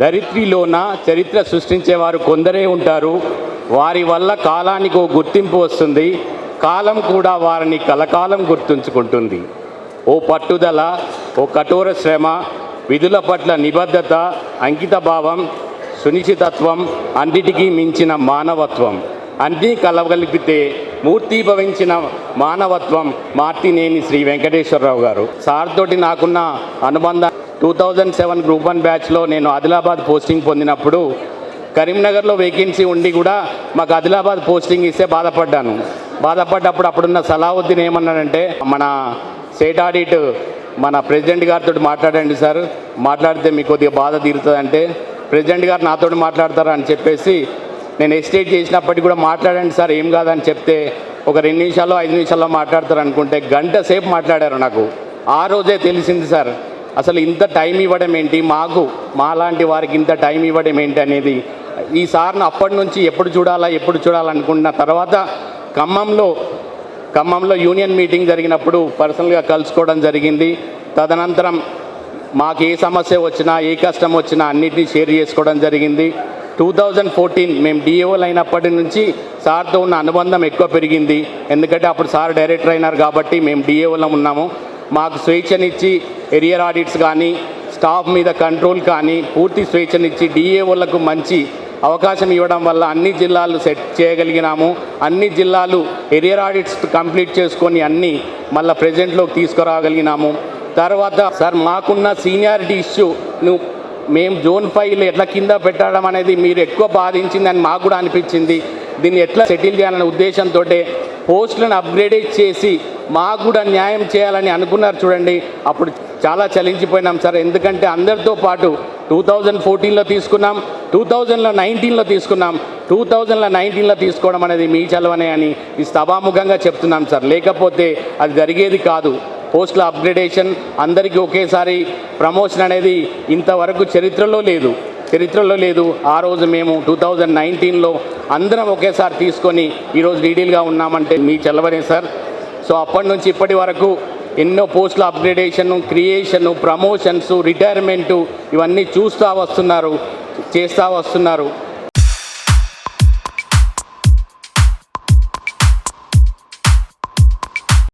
దరిద్రిలోన చరిత్ర సృష్టించేవారు కొందరే ఉంటారు. వారి వల్ల కాలానికి ఓ గుర్తింపు వస్తుంది. కాలం కూడా వారిని కలకాలం గుర్తుంచుకుంటుంది. ఓ పట్టుదల ఓ కఠోర శ్రమ విధుల పట్ల నిబద్ధత అంకితభావం సునిశ్చితత్వం అన్నిటికీ మించిన మానవత్వం. అన్నీ కలగలిపితే మూర్తిభవించిన మానవత్వం మార్తినేని శ్రీ వెంకటేశ్వరరావు గారు. సార్ తోటి నాకున్న అనుబంధం two thousand seven group one బ్యాచ్లో నేను ఆదిలాబాద్ పోస్టింగ్ పొందినప్పుడు కరీంనగర్లో వేకెన్సీ ఉండి కూడా మాకు ఆదిలాబాద్ పోస్టింగ్ ఇస్తే బాధపడ్డాను. బాధపడ్డప్పుడు అప్పుడున్న సలావుద్దీన్ ఏమన్నాడంటే మన స్టేట్ ఆడిట్ మన ప్రెసిడెంట్ గారితో మాట్లాడండి సార్ మాట్లాడితే మీకు కొద్దిగా బాధ తీరుతుందంటే ప్రెసిడెంట్ గారు నాతో మాట్లాడతారా అని చెప్పేసి నేను ఎస్టేట్ చేసినప్పటికీ కూడా మాట్లాడండి సార్ ఏం కాదని చెప్తే ఒక రెండు నిమిషాల్లో ఐదు నిమిషాల్లో మాట్లాడతారు అనుకుంటే గంట సేపు మాట్లాడారు నాకు. ఆ రోజే తెలిసింది సార్ అసలు ఇంత టైం ఇవ్వడం ఏంటి? మాకు మాలాంటి వారికి ఇంత టైం ఇవ్వడం ఏంటి అనేది ఈ సార్ను అప్పటి నుంచి ఎప్పుడు చూడాలా ఎప్పుడు చూడాలనుకున్న తర్వాత ఖమ్మంలో ఖమ్మంలో యూనియన్ మీటింగ్ జరిగినప్పుడు పర్సనల్గా కలుసుకోవడం జరిగింది. తదనంతరం మాకు ఏ సమస్య వచ్చినా ఏ కష్టం వచ్చినా అన్నిటినీ షేర్ చేసుకోవడం జరిగింది. టూ థౌజండ్ ఫోర్టీన్ మేము డిఏఓలు అయినప్పటి నుంచి సార్తో ఉన్న అనుబంధం ఎక్కువ పెరిగింది. ఎందుకంటే అప్పుడు సార్ డైరెక్టర్ అయినారు కాబట్టి మేము డిఏఓలో ఉన్నాము. మాకు స్వేచ్ఛనిచ్చి ఎరియర్ ఆడిట్స్ కానీ స్టాఫ్ మీద కంట్రోల్ కానీ పూర్తి స్వేచ్ఛనిచ్చి డిఏఓలకు మంచి అవకాశం ఇవ్వడం వల్ల అన్ని జిల్లాలు సెట్ చేయగలిగినాము. అన్ని జిల్లాలు ఎరియర్ ఆడిట్స్ కంప్లీట్ చేసుకొని అన్ని మళ్ళీ ప్రజెంట్లోకి తీసుకురాగలిగినాము. తర్వాత సార్ మాకున్న సీనియారిటీ ఇష్యూ నువ్వు మేము జోన్ ఫైవ్లు ఎట్లా కింద పెట్టడం అనేది మీరు ఎక్కువ బాధించిందని మాకు కూడా అనిపించింది. దీన్ని ఎట్లా సెటిల్ చేయాలనే ఉద్దేశంతో పోస్టులను అప్గ్రేడేట్ చేసి మాకు కూడా న్యాయం చేయాలని అనుకున్నారు చూడండి. అప్పుడు చాలా చలించిపోయినాం సార్. ఎందుకంటే అందరితో పాటు టూ థౌజండ్ ఫోర్టీన్లో తీసుకున్నాం టూ థౌజండ్లో నైన్టీన్లో తీసుకున్నాం టూ థౌజండ్లో నైన్టీన్లో తీసుకోవడం అనేది మీ చలవనే అని ఈ సభాముఖంగా చెప్తున్నాం సార్. లేకపోతే అది జరిగేది కాదు. పోస్టుల అప్గ్రేడేషన్ అందరికీ ఒకేసారి ప్రమోషన్ అనేది ఇంతవరకు చరిత్రలో లేదు. చరిత్రలో లేదు. ఆ రోజు మేము టూ థౌజండ్ నైన్టీన్లో అందరం ఒకేసారి తీసుకొని ఈరోజు డీడీలుగా ఉన్నామంటే మీ చల్లవనే సార్. సో అప్పటి నుంచి ఇప్పటి వరకు ఎన్నో పోస్టుల అప్గ్రేడేషన్ క్రియేషను ప్రమోషన్స్ రిటైర్మెంటు ఇవన్నీ చూస్తూ వస్తున్నారు చేస్తూ వస్తున్నారు.